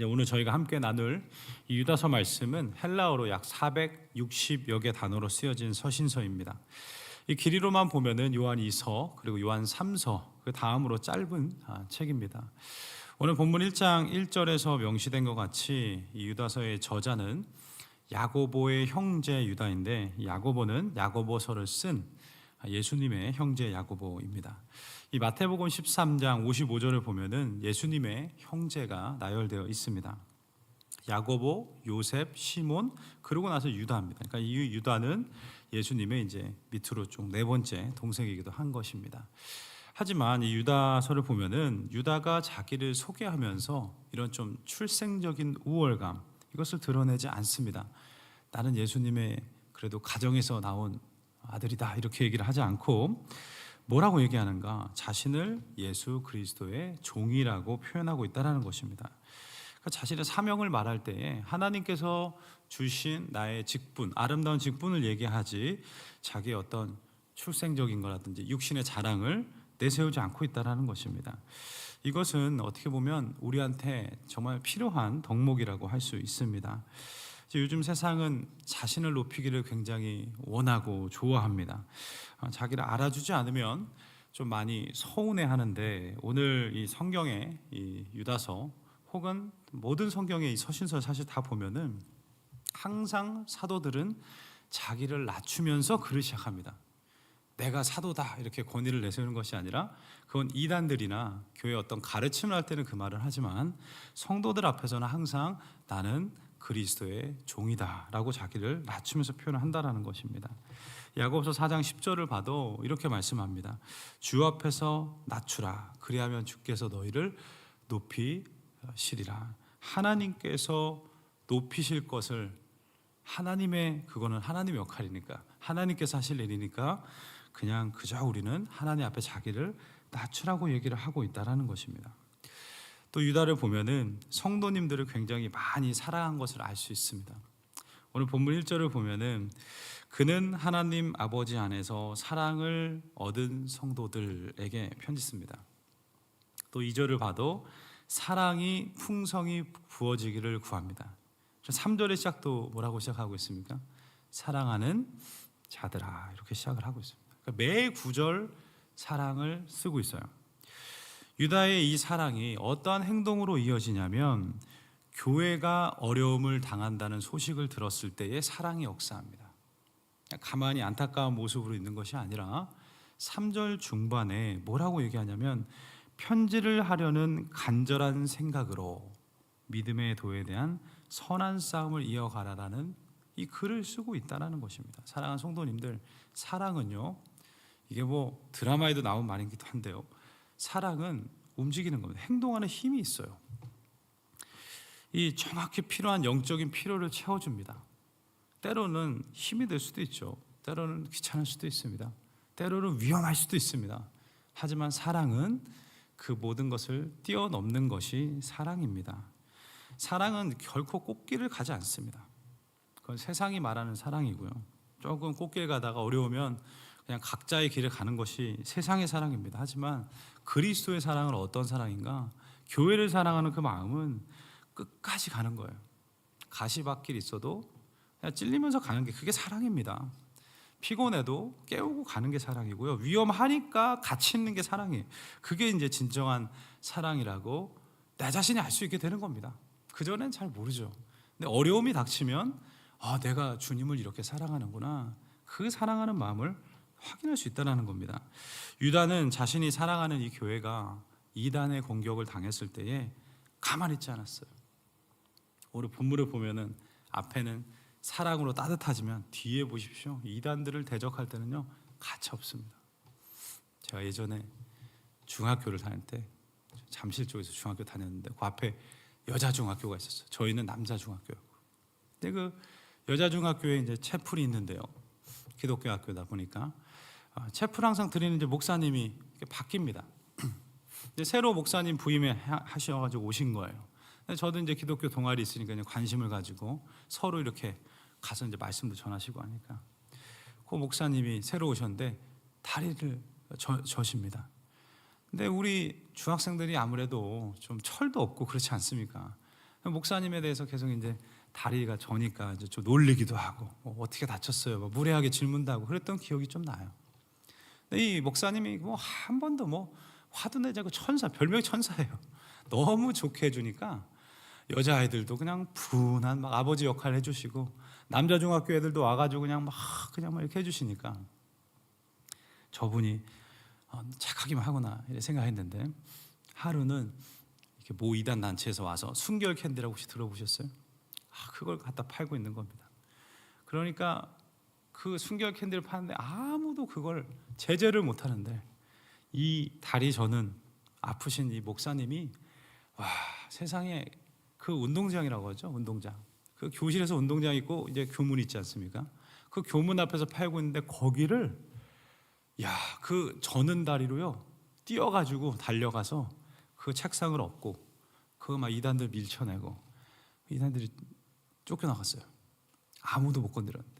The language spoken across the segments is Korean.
이제 오늘 저희가 함께 나눌 이 유다서 말씀은 헬라어로 약 460여 개 단어로 쓰여진 서신서입니다. 이 길이로만 보면은 요한 2서 그리고 요한 3서 그 다음으로 짧은 아, 책입니다. 오늘 본문 1장 1절에서 명시된 것 같이 이 유다서의 저자는 야고보의 형제 유다인데 야고보는 야고보서를 쓴 예수님의 형제 야고보입니다. 이 마태복음 13장 55절을 보면은 예수님의 형제가 나열되어 있습니다. 야고보, 요셉, 시몬 그러고 나서 유다입니다. 그러니까 이 유다는 예수님의 이제 밑으로 좀 네 번째 동생이기도 한 것입니다. 하지만 이 유다서를 보면은 유다가 자기를 소개하면서 이런 좀 출생적인 우월감 이것을 드러내지 않습니다. 나는 예수님의 그래도 가정에서 나온 아들이다 이렇게 얘기를 하지 않고 뭐라고 얘기하는가? 자신을 예수 그리스도의 종이라고 표현하고 있다라는 것입니다. 그러니까 자신의 사명을 말할 때에 하나님께서 주신 나의 직분, 아름다운 직분을 얘기하지 자기의 어떤 출생적인 거라든지 육신의 자랑을 내세우지 않고 있다라는 것입니다. 이것은 어떻게 보면 우리한테 정말 필요한 덕목이라고 할 수 있습니다. 요즘 세상은 자신을 높이기를 굉장히 원하고 좋아합니다. 어, 자기를 알아주지 않으면 좀 많이 서운해 하는데 오늘 이 성경의 이 유다서 혹은 모든 성경의 이 서신서 사실 다 보면은 항상 사도들은 자기를 낮추면서 글을 시작합니다. 내가 사도다 이렇게 권위를 내세우는 것이 아니라 그건 이단들이나 교회 어떤 가르침을 할 때는 그 말을 하지만 성도들 앞에서는 항상 나는 그리스도의 종이다라고 자기를 낮추면서 표현을 한다라는 것입니다. 야고보서 4장 10절을 봐도 이렇게 말씀합니다. 주 앞에서 낮추라 그리하면 주께서 너희를 높이시리라. 하나님께서 높이실 것을 하나님의 그거는 하나님의 역할이니까 하나님께서 하실 일이니까 그냥 그저 우리는 하나님 앞에 자기를 낮추라고 얘기를 하고 있다라는 것입니다. 또 유다를 보면은 성도님들을 굉장히 많이 사랑한 것을 알 수 있습니다. 오늘 본문 1절을 보면은 그는 하나님 아버지 안에서 사랑을 얻은 성도들에게 편지 씁니다. 또 2절을 봐도 사랑이 풍성히 부어지기를 구합니다. 3절의 시작도 뭐라고 시작하고 있습니까? 사랑하는 자들아 이렇게 시작을 하고 있습니다. 그러니까 매 구절 사랑을 쓰고 있어요. 유다의 이 사랑이 어떠한 행동으로 이어지냐면 교회가 어려움을 당한다는 소식을 들었을 때의 사랑이 역사합니다. 가만히 안타까운 모습으로 있는 것이 아니라 3절 중반에 뭐라고 얘기하냐면 편지를 하려는 간절한 생각으로 믿음의 도에 대한 선한 싸움을 이어가라라는 이 글을 쓰고 있다라는 것입니다. 사랑하는 성도님들, 사랑은요. 이게 뭐 드라마에도 나온 말이기도 한데요. 사랑은 움직이는 겁니다. 행동하는 힘이 있어요. 이 정확히 필요한 영적인 필요를 채워줍니다. 때로는 힘이 될 수도 있죠. 때로는 귀찮을 수도 있습니다. 때로는 위험할 수도 있습니다. 하지만 사랑은 그 모든 것을 뛰어넘는 것이 사랑입니다. 사랑은 결코 꽃길을 가지 않습니다. 그건 세상이 말하는 사랑이고요. 조금 꽃길 가다가 어려우면 그냥 각자의 길을 가는 것이 세상의 사랑입니다. 하지만 그리스도의 사랑은 어떤 사랑인가? 교회를 사랑하는 그 마음은 끝까지 가는 거예요. 가시밭길 있어도 그냥 찔리면서 가는 게 그게 사랑입니다. 피곤해도 깨우고 가는 게 사랑이고요. 위험하니까 같이 있는 게 사랑이에요. 그게 이제 진정한 사랑이라고 내 자신이 알 수 있게 되는 겁니다. 그전엔 잘 모르죠. 근데 어려움이 닥치면 아, 내가 주님을 이렇게 사랑하는구나. 그 사랑하는 마음을 확인할 수 있다는 겁니다. 유다는 자신이 사랑하는 이 교회가 이단의 공격을 당했을 때에 가만히 있지 않았어요. 오늘 본문을 보면은 앞에는 사랑으로 따뜻하지만 뒤에 보십시오. 이단들을 대적할 때는요 가차 없습니다. 제가 예전에 중학교를 다닐 때 잠실 쪽에서 중학교 다녔는데 그 앞에 여자 중학교가 있었어요. 저희는 남자 중학교였고. 근데 그 여자 중학교에 이제 채플이 있는데요. 기독교 학교다 보니까 아, 채플 항상 드리는 이제 목사님이 바뀝니다. 이제 새로 목사님 부임해 하셔가지고 오신 거예요. 저도 이제 기독교 동아리 있으니까 이제 관심을 가지고 서로 이렇게 가서 이제 말씀도 전하시고 하니까 그 목사님이 새로 오셨는데 다리를 저, 저십니다. 근데 우리 중학생들이 아무래도 좀 철도 없고 그렇지 않습니까? 목사님에 대해서 계속 이제 다리가 저니까 이제 좀 놀리기도 하고 뭐 어떻게 다쳤어요? 뭐 무례하게 질문도 하고 그랬던 기억이 좀 나요. 이 목사님이 뭐 한 번도 뭐 화도 내지 않고 천사 별명이 천사예요. 너무 좋게 해주니까 여자 아이들도 그냥 분한 막 아버지 역할 해주시고 남자 중학교 애들도 와가지고 그냥 막 그냥 막 이렇게 해주시니까 저분이 어, 착하기만 하구나 이렇게 생각했는데 하루는 이렇게 모 이단 단체에서 와서 순결 캔디라고 혹시 들어보셨어요? 아, 그걸 갖다 팔고 있는 겁니다. 그러니까 그 순결 캔디를 파는데 아무도 그걸 제재를 못 하는데 이 다리 저는 아프신 이 목사님이 와 세상에 그 운동장이라고 하죠 운동장. 그 교실에서 운동장 있고 이제 교문 있지 않습니까? 그 교문 앞에서 팔고 있는데 거기를 야 그 저는 다리로요 뛰어가지고 달려가서 그 책상을 엎고 그거 막 이단들 밀쳐내고 이단들이 쫓겨나갔어요. 아무도 못 건드렸는데. 예,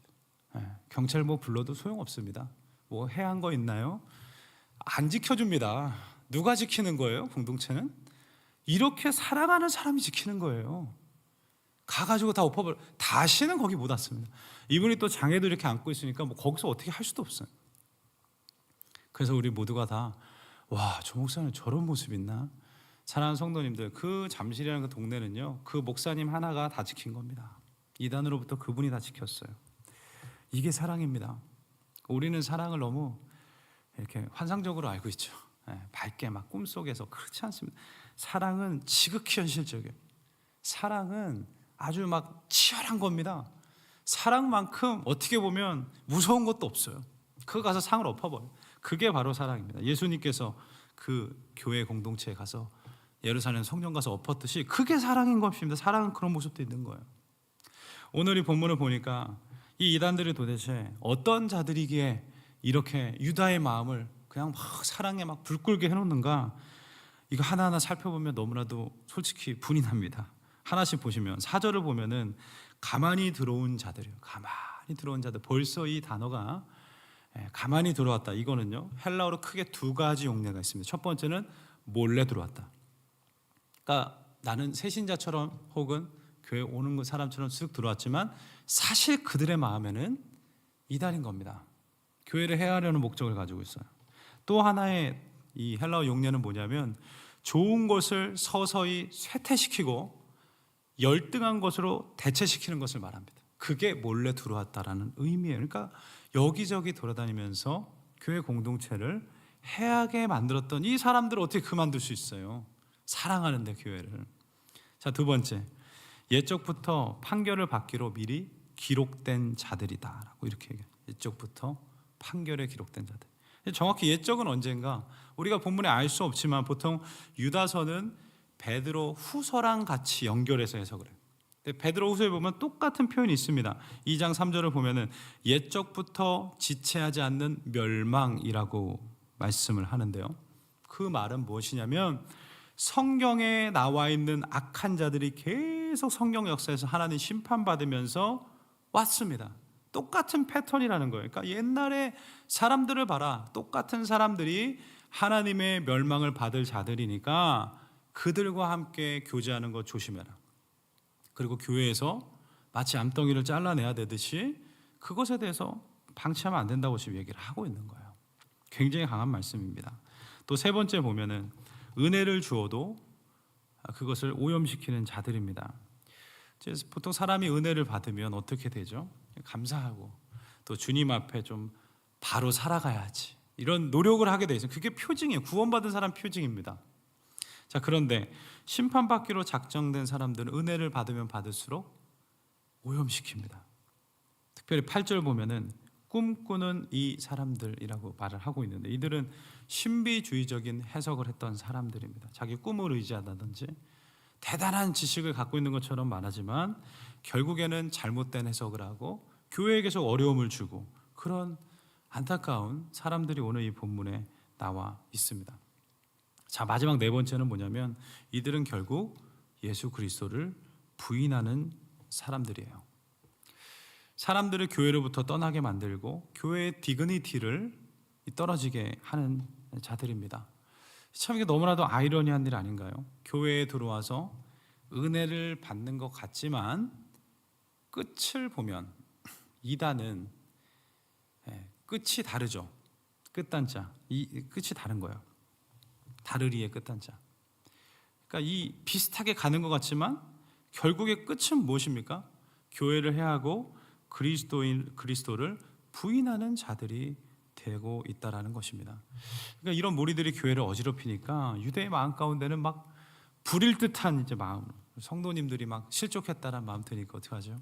경찰 뭐 불러도 소용없습니다 뭐 해한 거 있나요 안 지켜줍니다 누가 지키는 거예요 공동체는 이렇게 살아가는 사람이 지키는 거예요. 가가지고 다 엎어버려. 다시는 거기 못 왔습니다. 이분이 또 장애도 이렇게 안고 있으니까 뭐 거기서 어떻게 할 수도 없어요. 그래서 우리 모두가 다 와, 저 목사는 저런 모습 있나? 사랑하는 성도님들, 그 잠실이라는 그 동네는요, 그 목사님 하나가 다 지킨 겁니다. 이단으로부터 그분이 다 지켰어요. 이게 사랑입니다. 우리는 사랑을 너무 이렇게 환상적으로 알고 있죠. 예, 밝게 막 꿈속에서 그렇지 않습니다. 사랑은 지극히 현실적이에요. 사랑은 아주 막 치열한 겁니다. 사랑만큼 어떻게 보면 무서운 것도 없어요. 그거 가서 상을 엎어버려. 그게 바로 사랑입니다. 예수님께서 그 교회 공동체에 가서 예루살렘 성령 가서 엎었듯이 그게 사랑인 것입니다. 사랑은 그런 모습도 있는 거예요. 오늘 이 본문을 보니까 이 이단들이 도대체 어떤 자들이기에 이렇게 유다의 마음을 그냥 막 사랑에 막 불끌게 해놓는가 이거 하나하나 살펴보면 너무나도 솔직히 분이 납니다. 하나씩 보시면 사절을 보면은 가만히 들어온 자들이요. 가만히 들어온 자들. 벌써 이 단어가 예, 가만히 들어왔다. 이거는요. 헬라어로 크게 두 가지 용례가 있습니다. 첫 번째는 몰래 들어왔다. 그러니까 나는 새신자처럼 혹은 교회 오는 그 사람처럼 쓱 들어왔지만 사실 그들의 마음에는 이단인 겁니다. 교회를 해하려는 목적을 가지고 있어요. 또 하나의 이 헬라어 용례는 뭐냐면 좋은 것을 서서히 쇠퇴시키고 열등한 것으로 대체시키는 것을 말합니다. 그게 몰래 들어왔다라는 의미예요. 그러니까 여기저기 돌아다니면서 교회 공동체를 해하게 만들었던 이 사람들을 어떻게 그만둘 수 있어요? 사랑하는데 교회를. 자, 두 번째. 옛적부터 판결을 받기로 미리 기록된 자들이다라고 이렇게 얘기해요. 옛적부터 판결에 기록된 자들. 정확히 옛적은 언젠가 우리가 본문에 알 수 없지만 보통 유다서는 베드로 후서랑 같이 연결해서 해석을 해요. 베드로 후서에 보면 똑같은 표현이 있습니다. 2장 3절을 보면은 옛적부터 지체하지 않는 멸망이라고 말씀을 하는데요. 그 말은 무엇이냐면 성경에 나와 있는 악한 자들이 계속 성경 역사에서 하나님 심판받으면서 왔습니다. 똑같은 패턴이라는 거예요. 그러니까 옛날에 사람들을 봐라. 똑같은 사람들이 하나님의 멸망을 받을 자들이니까 그들과 함께 교제하는 것 조심해라. 그리고 교회에서 마치 암덩이를 잘라내야 되듯이 그것에 대해서 방치하면 안 된다고 지금 얘기를 하고 있는 거예요. 굉장히 강한 말씀입니다. 또 세 번째 보면은 은혜를 주어도 그것을 오염시키는 자들입니다. 보통 사람이 은혜를 받으면 어떻게 되죠? 감사하고 또 주님 앞에 좀 바로 살아가야지 이런 노력을 하게 돼 있어요. 그게 표징이에요. 구원받은 사람 표징입니다. 자 그런데 심판받기로 작정된 사람들은 은혜를 받으면 받을수록 오염시킵니다. 특별히 8절 보면은 꿈꾸는 이 사람들이라고 말을 하고 있는데 이들은 신비주의적인 해석을 했던 사람들입니다. 자기 꿈을 의지하다든지 대단한 지식을 갖고 있는 것처럼 말하지만 결국에는 잘못된 해석을 하고 교회에 계속 어려움을 주고 그런 안타까운 사람들이 오늘 이 본문에 나와 있습니다. 자, 마지막 네 번째는 뭐냐면 이들은 결국 예수 그리스도를 부인하는 사람들이에요. 사람들을 교회로부터 떠나게 만들고 교회의 디그니티를 떨어지게 하는 자들입니다. 참 이게 너무나도 아이러니한 일 아닌가요? 교회에 들어와서 은혜를 받는 것 같지만 끝을 보면 이단은 예, 끝이 다르죠. 끝단자 이 끝이 다른 거예요. 다르리의 끝단자. 그러니까 이 비슷하게 가는 것 같지만 결국의 끝은 무엇입니까? 교회를 해하고 그리스도인 그리스도를 부인하는 자들이 되고 있다라는 것입니다. 그러니까 이런 무리들이 교회를 어지럽히니까 유대의 마음 가운데는 막 불일 듯한 이제 마음, 성도님들이 막 실족했다는 마음 드니까 어떻게 하죠?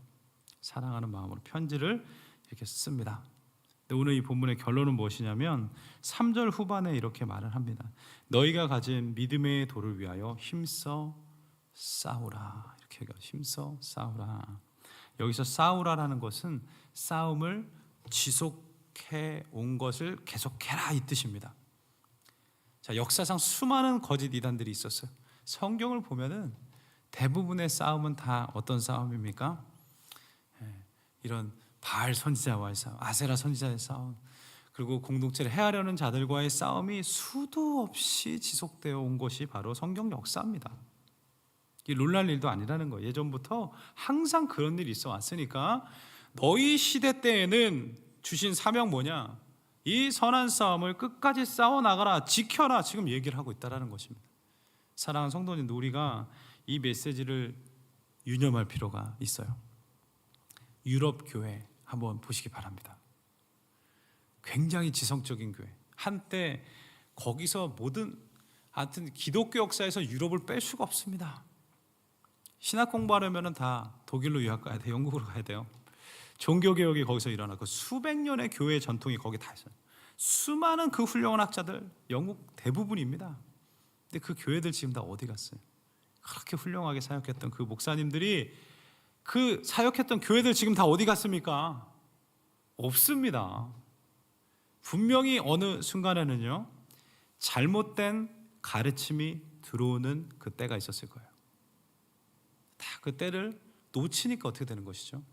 사랑하는 마음으로 편지를 이렇게 씁니다. 오늘 이 본문의 결론은 무엇이냐면 3절 후반에 이렇게 말을 합니다. 너희가 가진 믿음의 도를 위하여 힘써 싸우라. 이렇게. 힘써 싸우라. 여기서 싸우라라는 것은 싸움을 지속해 온 것을 계속해라 이 뜻입니다. 자, 역사상 수많은 거짓 이단들이 있었어요. 성경을 보면은 대부분의 싸움은 다 어떤 싸움입니까? 예, 이런 바알 선지자와의 싸움, 아세라 선지자의 싸움, 그리고 공동체를 해하려는 자들과의 싸움이 수도 없이 지속되어 온 것이 바로 성경 역사입니다. 이 놀랄 일도 아니라는 거예요. 예전부터 항상 그런 일이 있어 왔으니까 너희 시대 때에는 주신 사명 뭐냐? 이 선한 싸움을 끝까지 싸워 나가라, 지켜라. 지금 얘기를 하고 있다라는 것입니다. 사랑하는 성도님들, 우리가 이 메시지를 유념할 필요가 있어요. 유럽 교회 한번 보시기 바랍니다. 굉장히 지성적인 교회. 한때 거기서 모든 하여튼 기독교 역사에서 유럽을 뺄 수가 없습니다. 신학 공부하려면 다 독일로 유학 가야 돼, 영국으로 가야 돼요. 종교 개혁이 거기서 일어나고 수백 년의 교회 전통이 거기 다 있어요. 수많은 그 훌륭한 학자들 영국 대부분입니다. 근데 그 교회들 지금 다 어디 갔어요? 그렇게 훌륭하게 사역했던 그 목사님들이 그 사역했던 교회들 지금 다 어디 갔습니까? 없습니다. 분명히 어느 순간에는요, 잘못된 가르침이 들어오는 그 때가 있었을 거예요. 다 그 때를 놓치니까 어떻게 되는 것이죠?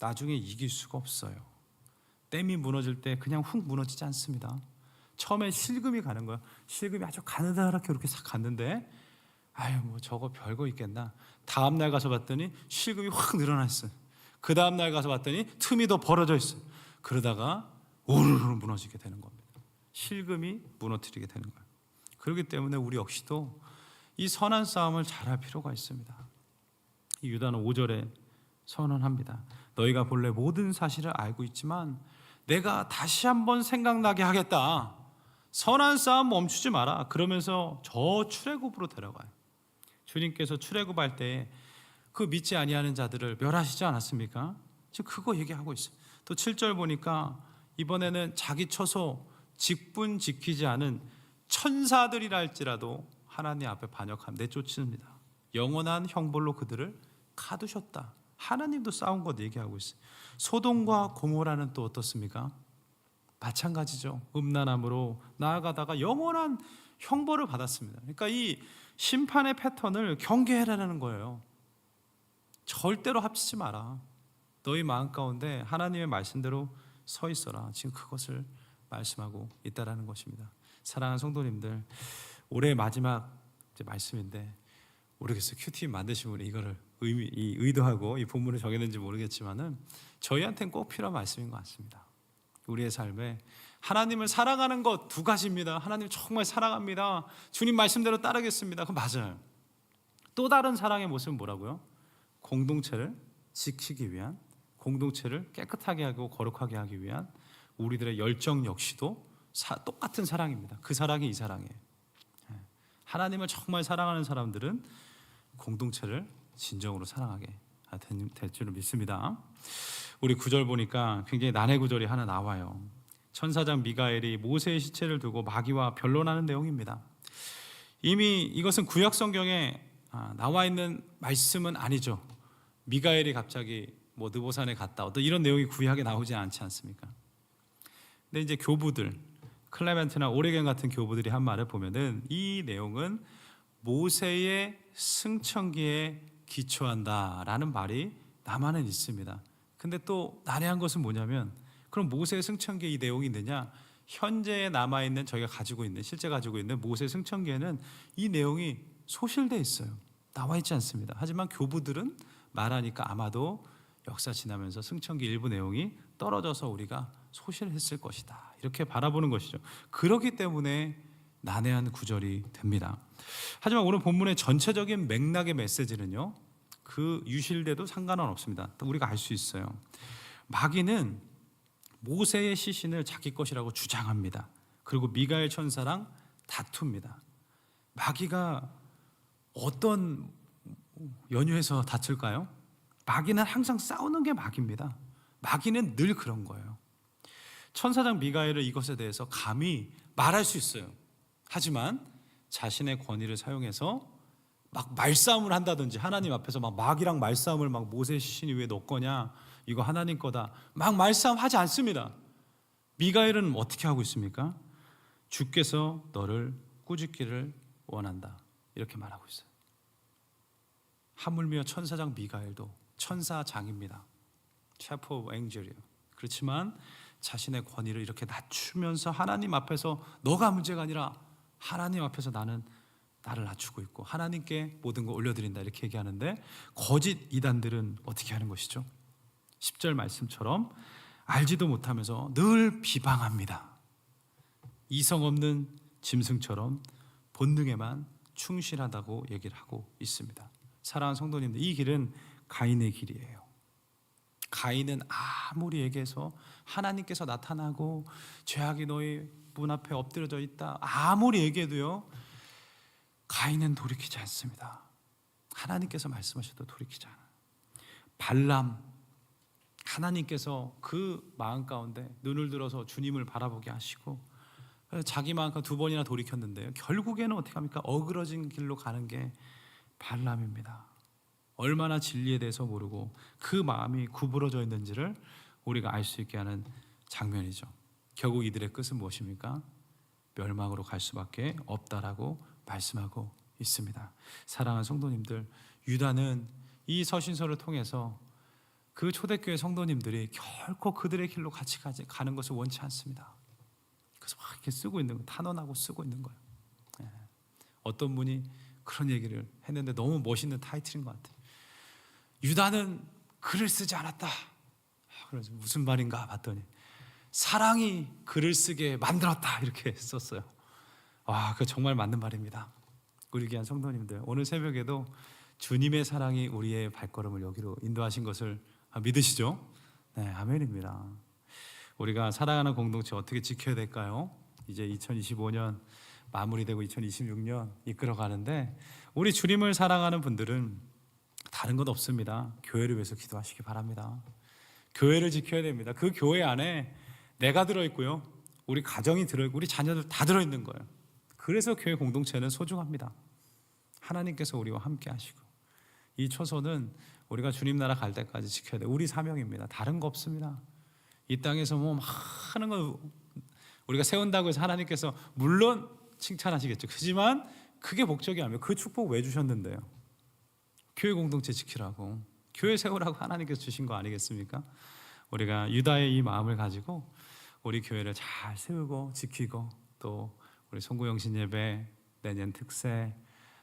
나중에 이길 수가 없어요. 댐이 무너질 때 그냥 훅 무너지지 않습니다. 처음에 실금이 가는 거야. 실금이 아주 가느다랗게 이렇게 싹 갔는데, 아유 뭐 저거 별거 있겠나. 다음 날 가서 봤더니 실금이 확 늘어났어요. 그 다음 날 가서 봤더니 틈이 더 벌어져 있어요. 그러다가 오르르 무너지게 되는 겁니다. 실금이 무너뜨리게 되는 거예요. 그렇기 때문에 우리 역시도 이 선한 싸움을 잘할 필요가 있습니다. 이 유다는 5절에 선언합니다. 너희가 본래 모든 사실을 알고 있지만 내가 다시 한번 생각나게 하겠다. 선한 싸움 멈추지 마라. 그러면서 저 출애굽으로 데려가요. 주님께서 출애굽할 때 그 믿지 아니하는 자들을 멸하시지 않았습니까? 지금 그거 얘기하고 있어요. 또 7절 보니까 이번에는 자기 처소 직분 지키지 않은 천사들이라 할지라도 하나님 앞에 반역함 내쫓습니다. 영원한 형벌로 그들을 가두셨다. 하나님도 싸운 것 얘기하고 있어요. 소돔과 고모라는 또 어떻습니까? 마찬가지죠. 음란함으로 나아가다가 영원한 형벌을 받았습니다. 그러니까 이 심판의 패턴을 경계해라는 거예요. 절대로 합치지 마라. 너희 마음 가운데 하나님의 말씀대로 서 있어라. 지금 그것을 말씀하고 있다라는 것입니다. 사랑하는 성도님들, 올해 마지막 말씀인데 모르겠어요. 큐티 만드신 분이 이거를 의미, 이 의도하고 이 본문을 정했는지 모르겠지만은 저희한테는 꼭 필요한 말씀인 것 같습니다. 우리의 삶에 하나님을 사랑하는 것 두 가지입니다. 하나님 정말 사랑합니다. 주님 말씀대로 따르겠습니다. 그 맞아요. 또 다른 사랑의 모습은 뭐라고요? 공동체를 지키기 위한 공동체를 깨끗하게 하고 거룩하게 하기 위한 우리들의 열정 역시도 사- 똑같은 사랑입니다. 그 사랑이 이 사랑이에요. 예. 하나님을 정말 사랑하는 사람들은 공동체를 진정으로 사랑하게 될- 될 줄을 믿습니다. 우리 구절 보니까 굉장히 난해 구절이 하나 나와요. 천사장 미가엘이 모세의 시체를 두고 마귀와 변론하는 내용입니다. 이미 이것은 구약 성경에 아, 나와 있는 말씀은 아니죠. 미가엘이 갑자기 뭐 느보산에 갔다 어떤 이런 내용이 구약에 나오지 않지 않습니까? 근데 이제 교부들 클레멘트나 오레겐 같은 교부들이 한 말을 보면은 이 내용은 모세의 승천기에 기초한다라는 말이 남아는 있습니다. 근데 또 난해한 것은 뭐냐면 그럼 모세의 승천기에 이 내용이 있느냐? 현재 남아 있는 저희가 가지고 있는 실제 가지고 있는 모세 승천기에는 이 내용이 소실돼 있어요. 나와 있지 않습니다. 하지만 교부들은 말하니까 아마도 역사 지나면서 승천기 일부 내용이 떨어져서 우리가 소실했을 것이다. 이렇게 바라보는 것이죠. 그렇기 때문에 난해한 구절이 됩니다. 하지만 오늘 본문의 전체적인 맥락의 메시지는요. 그 유실돼도 상관은 없습니다. 우리가 알 수 있어요. 마귀는 모세의 시신을 자기 것이라고 주장합니다. 그리고 미가엘 천사랑 다툽니다. 마귀가 어떤 연유에서 다툴까요? 마귀는 항상 싸우는 게 마귀입니다. 마귀는 늘 그런 거예요. 천사장 미가엘은 이것에 대해서 감히 말할 수 있어요. 하지만 자신의 권위를 사용해서 막 말싸움을 한다든지 하나님 앞에서 막 마귀랑 말싸움을 막 모세 시신이 왜 너 거냐 이거 하나님 거다 막 말싸움 하지 않습니다. 미가엘은 어떻게 하고 있습니까? 주께서 너를 꾸짖기를 원한다 이렇게 말하고 있어요. 하물며 천사장 미가엘도 천사장입니다. 오브 앵젤이요. 그렇지만 자신의 권위를 이렇게 낮추면서 하나님 앞에서 너가 문제가 아니라 하나님 앞에서 나는 나를 낮추고 있고 하나님께 모든 걸 올려드린다 이렇게 얘기하는데 거짓 이단들은 어떻게 하는 것이죠? 10절 말씀처럼 알지도 못하면서 늘 비방합니다. 이성 없는 짐승처럼 본능에만 충실하다고 얘기를 하고 있습니다. 사랑하는 성도님들, 이 길은 가인의 길이에요. 가인은 아무리 얘기해서 하나님께서 나타나고 죄악이 너희 문 앞에 엎드려져 있다. 아무리 얘기해도요. 가인은 돌이키지 않습니다. 하나님께서 말씀하셔도 돌이키지 않아요. 발람 하나님께서 그 마음 가운데 눈을 들어서 주님을 바라보게 하시고 자기 마음 두 번이나 돌이켰는데요. 결국에는 어떻게 합니까? 어그러진 길로 가는 게 발람입니다. 얼마나 진리에 대해서 모르고 그 마음이 구부러져 있는지를 우리가 알 수 있게 하는 장면이죠. 결국 이들의 끝은 무엇입니까? 멸망으로 갈 수밖에 없다라고 말씀하고 있습니다. 사랑하는 성도님들, 유다는 이 서신서를 통해서 그 초대교회 성도님들이 결코 그들의 길로 같이 가는 것을 원치 않습니다. 그래서 막 이렇게 쓰고 있는 거, 탄원하고 쓰고 있는 거예요. 예. 어떤 분이 그런 얘기를 했는데 너무 멋있는 타이틀인 것 같아요. 유다는 글을 쓰지 않았다. 아, 그래서 무슨 말인가 봤더니 사랑이 글을 쓰게 만들었다 이렇게 썼어요. 와, 그 정말 맞는 말입니다. 우리 귀한 성도님들, 오늘 새벽에도 주님의 사랑이 우리의 발걸음을 여기로 인도하신 것을 믿으시죠? 네, 아멘입니다. 우리가 사랑하는 공동체 어떻게 지켜야 될까요? 이제 2025년 마무리되고 2026년 이끌어가는데 우리 주님을 사랑하는 분들은 다른 것 없습니다. 교회를 위해서 기도하시기 바랍니다. 교회를 지켜야 됩니다. 그 교회 안에 내가 들어 있고요. 우리 가정이 들어 있고 우리 자녀들 다 들어 있는 거예요. 그래서 교회 공동체는 소중합니다. 하나님께서 우리와 함께 하시고 이 초소는 우리가 주님 나라 갈 때까지 지켜야 돼. 우리 사명입니다. 다른 거 없습니다. 이 땅에서 뭐 많은 거 우리가 세운다고 해서 하나님께서 물론 칭찬하시겠죠. 하지만 그게 목적이 아니에요. 그 축복 왜 주셨는데요? 교회 공동체 지키라고 교회 세우라고 하나님께서 주신 거 아니겠습니까? 우리가 유다의 이 마음을 가지고 우리 교회를 잘 세우고 지키고 또 우리 송구영신 예배 내년 특세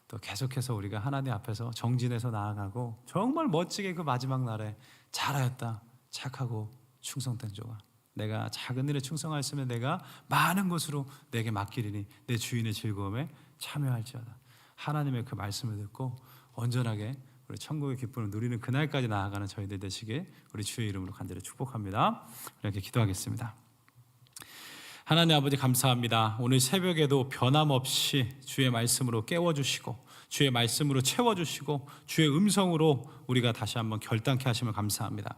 또 계속해서 우리가 하나님 앞에서 정진해서 나아가고 정말 멋지게 그 마지막 날에 잘하였다 착하고 충성된 조가 내가 작은 일에 충성하였으면 내가 많은 것으로 내게 맡기리니 내 주인의 즐거움에 참여할지어다. 하나님의 그 말씀을 듣고 온전하게 우리 천국의 기쁨을 누리는 그날까지 나아가는 저희들 되시길 우리 주의 이름으로 간절히 축복합니다. 이렇게 기도하겠습니다 하나님 아버지 감사합니다. 오늘 새벽에도 변함없이 주의 말씀으로 깨워주시고 주의 말씀으로 채워주시고 주의 음성으로 우리가 다시 한번 결단케 하심을 감사합니다.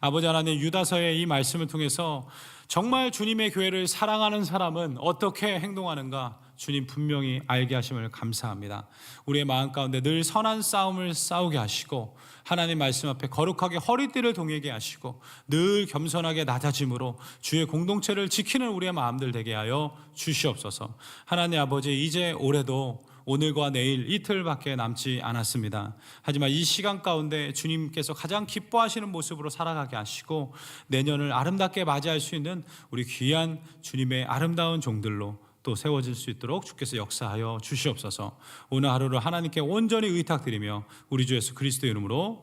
아버지 하나님 유다서의 이 말씀을 통해서 정말 주님의 교회를 사랑하는 사람은 어떻게 행동하는가 주님 분명히 알게 하심을 감사합니다. 우리의 마음 가운데 늘 선한 싸움을 싸우게 하시고 하나님 말씀 앞에 거룩하게 허리띠를 동이게 하시고 늘 겸손하게 낮아짐으로 주의 공동체를 지키는 우리의 마음들 되게 하여 주시옵소서. 하나님 아버지 이제 올해도 오늘과 내일 이틀밖에 남지 않았습니다. 하지만 이 시간 가운데 주님께서 가장 기뻐하시는 모습으로 살아가게 하시고 내년을 아름답게 맞이할 수 있는 우리 귀한 주님의 아름다운 종들로 또 세워질 수 있도록 주께서 역사하여 주시옵소서. 오늘 하루를 하나님께 온전히 의탁드리며 우리 주 예수 그리스도의 이름으로